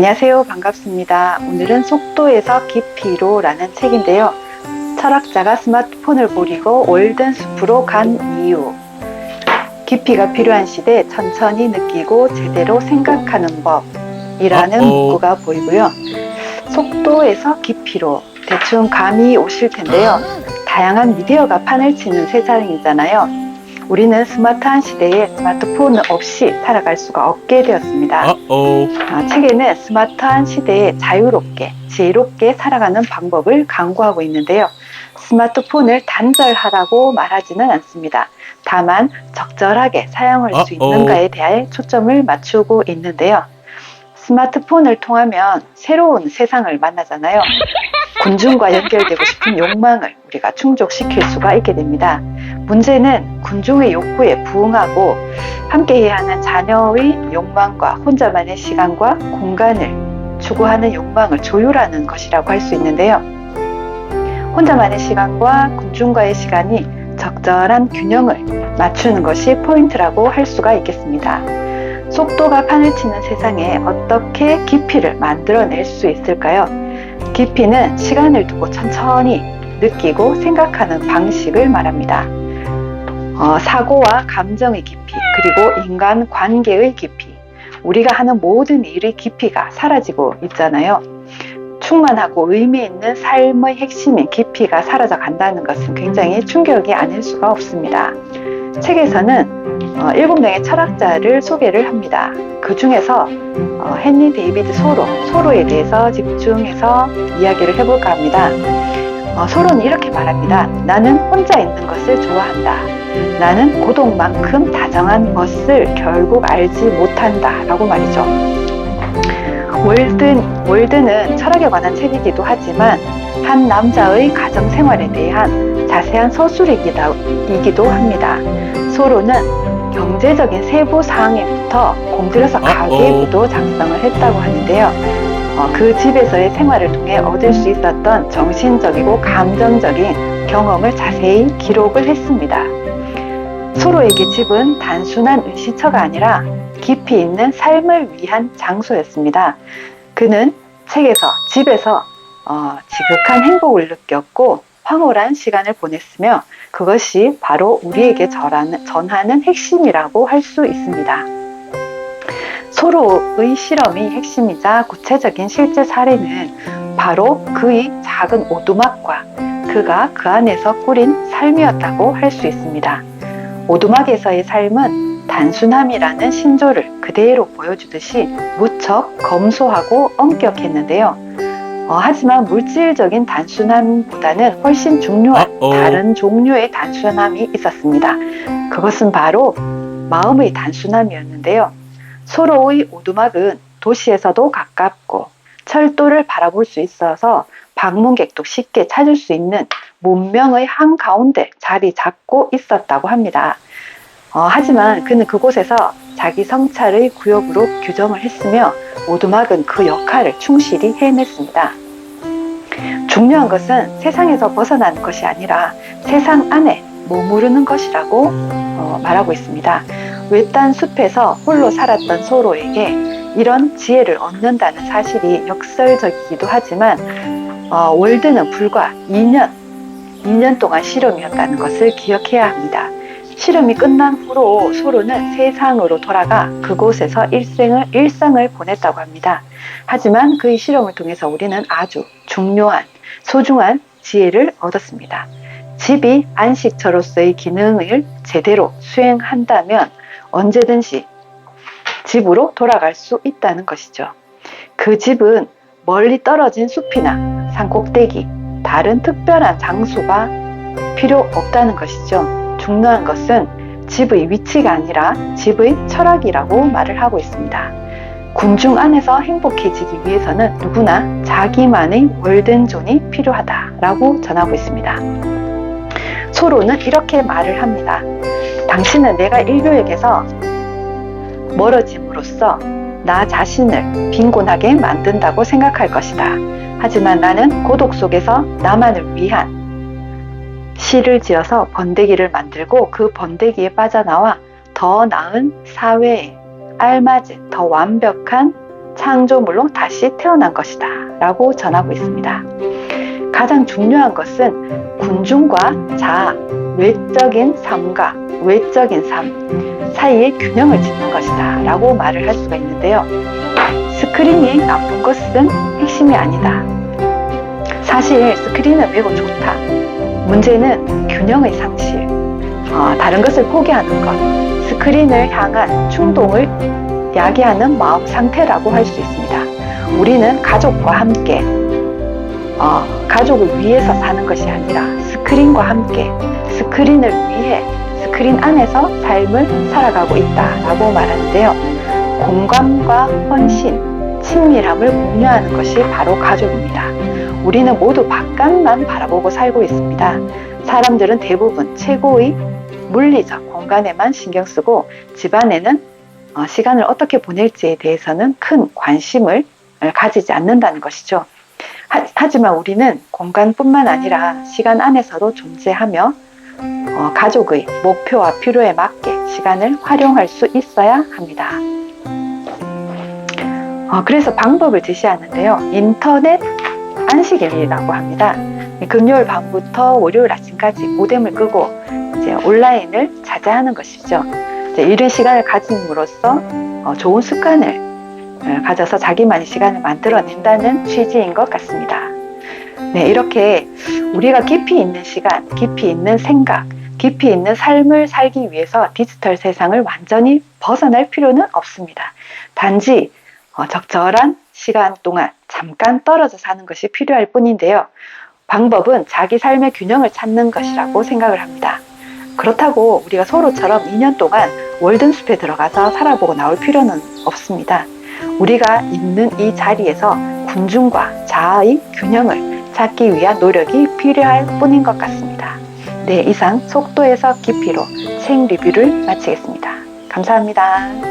안녕하세요. 반갑습니다. 오늘은 속도에서 깊이로 라는 책인데요. 철학자가 스마트폰을 버리고 올든 숲으로 간 이유. 깊이가 필요한 시대 천천히 느끼고 제대로 생각하는 법이라는. 문구가 보이고요. 속도에서 깊이로 대충 감이 오실 텐데요. 다양한 미디어가 판을 치는 세상이잖아요. 우리는 스마트한 시대에 스마트폰 없이 살아갈 수가 없게 되었습니다. 어 아, 책에는 스마트한 시대에 자유롭게, 지혜롭게 살아가는 방법을 강구하고 있는데요. 스마트폰을 단절하라고 말하지는 않습니다. 다만 적절하게 사용할 수 어 어. 있는가에 대해 초점을 맞추고 있는데요. 스마트폰을 통하면 새로운 세상을 만나잖아요. 군중과 연결되고 싶은 욕망을 우리가 충족시킬 수가 있게 됩니다. 문제는 군중의 욕구에 부응하고 함께해야 하는 자녀의 욕망과 혼자만의 시간과 공간을 추구하는 욕망을 조율하는 것이라고 할 수 있는데요. 혼자만의 시간과 군중과의 시간이 적절한 균형을 맞추는 것이 포인트라고 할 수가 있겠습니다. 속도가 판을 치는 세상에 어떻게 깊이를 만들어낼 수 있을까요? 깊이는 시간을 두고 천천히 느끼고 생각하는 방식을 말합니다. 어, 사고와 감정의 깊이, 그리고 인간 관계의 깊이, 우리가 하는 모든 일의 깊이가 사라지고 있잖아요. 충만하고 의미 있는 삶의 핵심인 깊이가 사라져 간다는 것은 굉장히 충격이 아닐 수가 없습니다. 책에서는 어, 일곱 명의 철학자를 소개를 합니다. 그 중에서 어, 헨리 데이비드 소로, 소로에 대해서 집중해서 이야기를 해볼까 합니다. 어, 소로는 이렇게 말합니다. 나는 혼자 있는 것을 좋아한다. 나는 고독만큼 다정한 것을 결국 알지 못한다. 라고 말이죠. 월든, 월드는 철학에 관한 책이기도 하지만 한 남자의 가정 생활에 대한 자세한 서술이기도 합니다. 소로는 경제적인 세부 사항에부터 공들여서 가계부도 작성을 했다고 하는데요. 어, 그 집에서의 생활을 통해 얻을 수 있었던 정신적이고 감정적인 경험을 자세히 기록을 했습니다. 소로에게 집은 단순한 의시처가 아니라 깊이 있는 삶을 위한 장소였습니다. 그는 책에서 집에서 어, 지극한 행복을 느꼈고 황홀한 시간을 보냈으며 그것이 바로 우리에게 전하는, 전하는 핵심이라고 할 수 있습니다. 소로의 실험이 핵심이자 구체적인 실제 사례는 바로 그의 작은 오두막과 그가 그 안에서 꾸린 삶이었다고 할 수 있습니다. 오두막에서의 삶은 단순함이라는 신조를 그대로 보여주듯이 무척 검소하고 엄격했는데요. 어, 하지만 물질적인 단순함보다는 훨씬 중요한 어어. 다른 종류의 단순함이 있었습니다. 그것은 바로 마음의 단순함이었는데요. 소로의 오두막은 도시에서도 가깝고 철도를 바라볼 수 있어서 방문객도 쉽게 찾을 수 있는 문명의 한가운데 자리 잡고 있었다고 합니다. 어, 하지만 그는 그곳에서 자기 성찰의 구역으로 규정을 했으며 오두막은 그 역할을 충실히 해냈습니다. 중요한 것은 세상에서 벗어나는 것이 아니라 세상 안에 머무르는 것이라고 어, 말하고 있습니다. 외딴 숲에서 홀로 살았던 소로에게 이런 지혜를 얻는다는 사실이 역설적이기도 하지만 어, 월드는 불과 2년, 2년 동안 실험이었다는 것을 기억해야 합니다. 실험이 끝난 후로 소로는 세상으로 돌아가 그곳에서 일생을, 일상을 보냈다고 합니다. 하지만 그의 실험을 통해서 우리는 아주 중요한, 소중한 지혜를 얻었습니다. 집이 안식처로서의 기능을 제대로 수행한다면 언제든지 집으로 돌아갈 수 있다는 것이죠. 그 집은 멀리 떨어진 숲이나 산 꼭대기, 다른 특별한 장소가 필요 없다는 것이죠. 중요한 것은 집의 위치가 아니라 집의 철학이라고 말을 하고 있습니다. 군중 안에서 행복해지기 위해서는 누구나 자기만의 월든존이 필요하다라고 전하고 있습니다. 소로는 이렇게 말을 합니다. 당신은 내가 인류에게서 멀어짐으로써 나 자신을 빈곤하게 만든다고 생각할 것이다. 하지만 나는 고독 속에서 나만을 위한 시를 지어서 번데기를 만들고 그 번데기에 빠져나와 더 나은 사회에 알맞은 더 완벽한 창조물로 다시 태어난 것이다. 라고 전하고 있습니다. 가장 중요한 것은 군중과 자아, 외적인 삶과 외적인 삶 사이의 균형을 짓는 것이다. 라고 말을 할 수가 있는데요. 스크린이 나쁜 것은 핵심이 아니다. 사실 스크린은 매우 좋다. 문제는 균형의 상실, 어, 다른 것을 포기하는 것, 스크린을 향한 충동을 야기하는 마음 상태라고 할 수 있습니다. 우리는 가족과 함께, 어, 가족을 위해서 사는 것이 아니라 스크린과 함께, 스크린을 위해 스크린 안에서 삶을 살아가고 있다라고 말하는데요. 공감과 헌신, 친밀함을 공유하는 것이 바로 가족입니다. 우리는 모두 바깥만 바라보고 살고 있습니다. 사람들은 대부분 최고의 물리적 공간에만 신경 쓰고 집안에는 어, 시간을 어떻게 보낼지에 대해서는 큰 관심을 가지지 않는다는 것이죠. 하, 지만 우리는 공간뿐만 아니라 시간 안에서도 존재하며 어, 가족의 목표와 필요에 맞게 시간을 활용할 수 있어야 합니다. 어, 그래서 방법을 제시하는데요. 인터넷 안식일이라고 합니다. 금요일 밤부터 월요일 아침까지 모뎀을 끄고 이제 온라인을 자제하는 것이죠. 이제 이런 시간을 가짐으로써 어, 좋은 습관을 어, 가져서 자기만의 시간을 만들어낸다는 취지인 것 같습니다. 네, 이렇게 우리가 깊이 있는 시간, 깊이 있는 생각, 깊이 있는 삶을 살기 위해서 디지털 세상을 완전히 벗어날 필요는 없습니다. 단지 어, 적절한 시간 동안 잠깐 떨어져 사는 것이 필요할 뿐인데요. 방법은 자기 삶의 균형을 찾는 것이라고 생각을 합니다. 그렇다고 우리가 서로처럼 2년 동안 월든숲에 들어가서 살아보고 나올 필요는 없습니다. 우리가 있는 이 자리에서 군중과 자아의 균형을 찾기 위한 노력이 필요할 뿐인 것 같습니다. 네, 이상 속도에서 깊이로 책 리뷰를 마치겠습니다. 감사합니다.